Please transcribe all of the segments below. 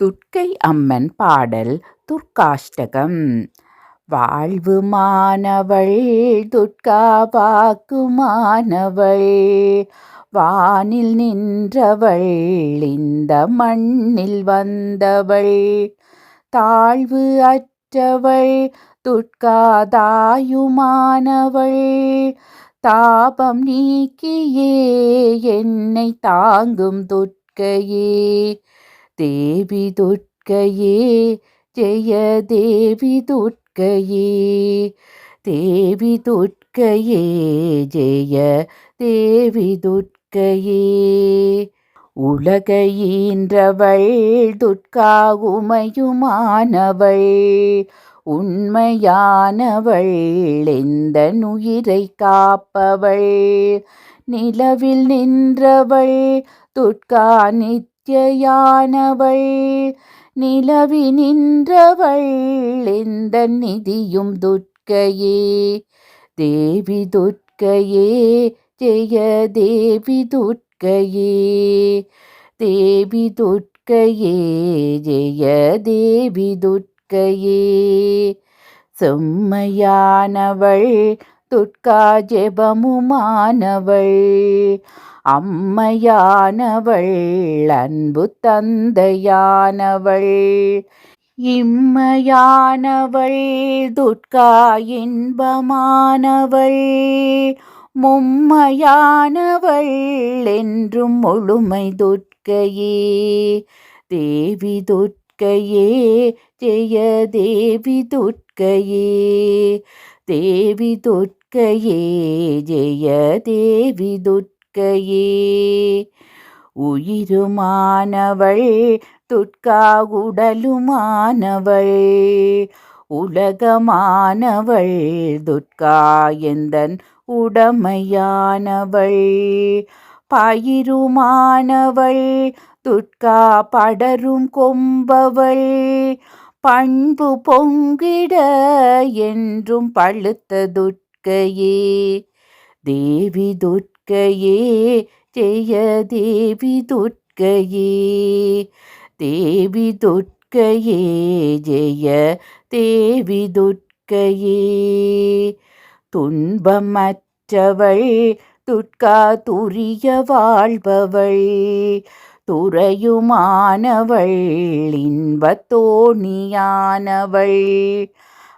துர்க்கை அம்மன் பாடல் துர்க்காஷ்டகம். வாழ்வு மாணவள் துர்கா வாக்குமானவள் வானில் நின்றவள் இந்த மண்ணில் வந்தவள் தாழ்வு அற்றவள் துர்காதாயுமானவள் தாபம் நீக்கியே என்னை தாங்கும் துர்க்கையே தேவி துர்க்கையே ஜெய தேவி துர்க்கையே தேவி துர்க்கையே ஜெய தேவி துர்க்கையே உலகையின்றவள் துர்கா உமையுமானவள். உண்மையானவள் எந்த நுயிரை காப்பவள். நிலவில் நின்றவள் துர்கா நித்யானவள் நிலவி நின்றவள் எந்த நிதியும் துர்க்கையே. தேவி துர்க்கையே ஜெய தேவி துர்க்கையே. தேவி துர்க்கையே ஜெய தேவி துர்க்கையே. செம்மையானவள் துட்கா ஜெபமுமானவள் அம்மையானவள் அன்பு தந்தையானவள். இம்மையானவள் துட்கா இன்பமானவள் மும்மையானவள் என்றும் முழுமை துர்க்கையே தேவி துர்க்கையே ஜெய தேவி துர்க்கையே தேவி துர்க்கையே ஜெய தேவி துர்க்கையே. உயிருமானவள் துர்கா உடலுமானவள் உலகமானவள் துர்கா எந்தன் உடமையானவள். பயிருமானவள் துர்கா படரும் கொம்பவள். பண்பு பொங்கிட என்றும் பழுத்த துர்க்கையே தேவி துர்க்கையே ஜெய தேவி துர்க்கையே தேவி துர்க்கையே ஜெய தேவி துர்க்கையே. துன்பமற்றவள் துர்கா துரிய வாழ்பவள் துறையுமானவள் இன்பத்தோணியானவள்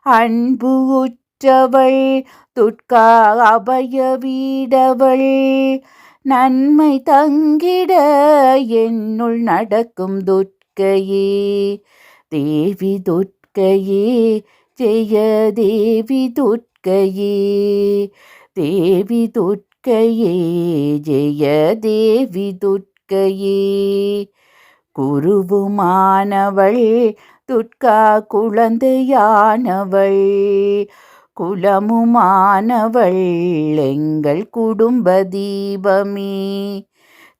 அன்பு பெற்றவள் துட்கா அபய வீடவள். நன்மை தங்கிட என்னுள் நடக்கும் துர்க்கையே தேவி துர்க்கையே ஜெய தேவி துர்க்கையே தேவி துர்க்கையே ஜெய தேவி துர்க்கையே குருவுமானவள் துர்கா குழந்தையானவள். குலமுமானவள் எங்கள் குடும்ப தீபமே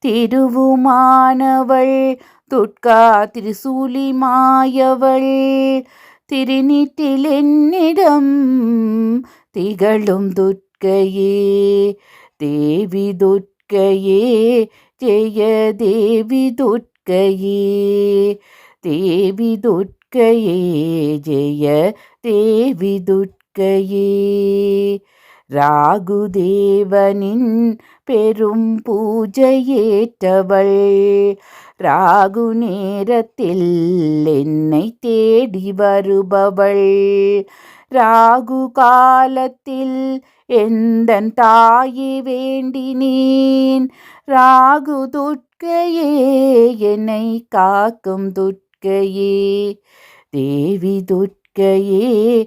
திருவுமானவள் துட்கா திருசூலிமாயவள் திருநீட்டில் என்னிடம் திகழும் துர்க்கையே. தேவி துர்க்கையே ஜெய தேவி துர்க்கையே. தேவி துர்க்கையே ஜெய தேவி துர்க்கையே ராகுதேவனின் பெரும் பூஜையேற்றவள். ராகு நேரத்தில் என்னை தேடி வருபவள். ராகு காலத்தில் எந்தன் தாயை வேண்டினேன்? ராகு துர்க்கையே என்னை காக்கும் துர்க்கையே. தேவி துர்க்கையே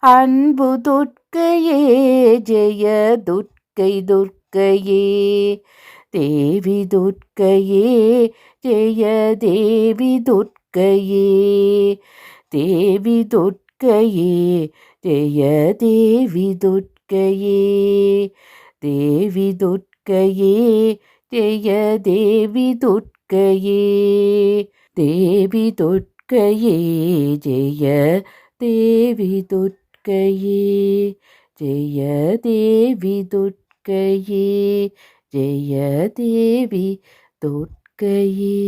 அன்பு துர்க்கையே ஜெய துர்க்கை துர்க்கையே. தேவி துர்க்கையே ஜெய தேவி துர்க்கையே. தேவி துர்க்கையே ஜெய தேவி துர்க்கையே. தேவி துர்க்கையே ஜெய தேவி துர்க்கையே. தேவி துர்க்கையே ஜெய தேவி துர்க்கையே ஜெய தேவி துர்க்கையே ஜெய தேவி துர்க்கையே.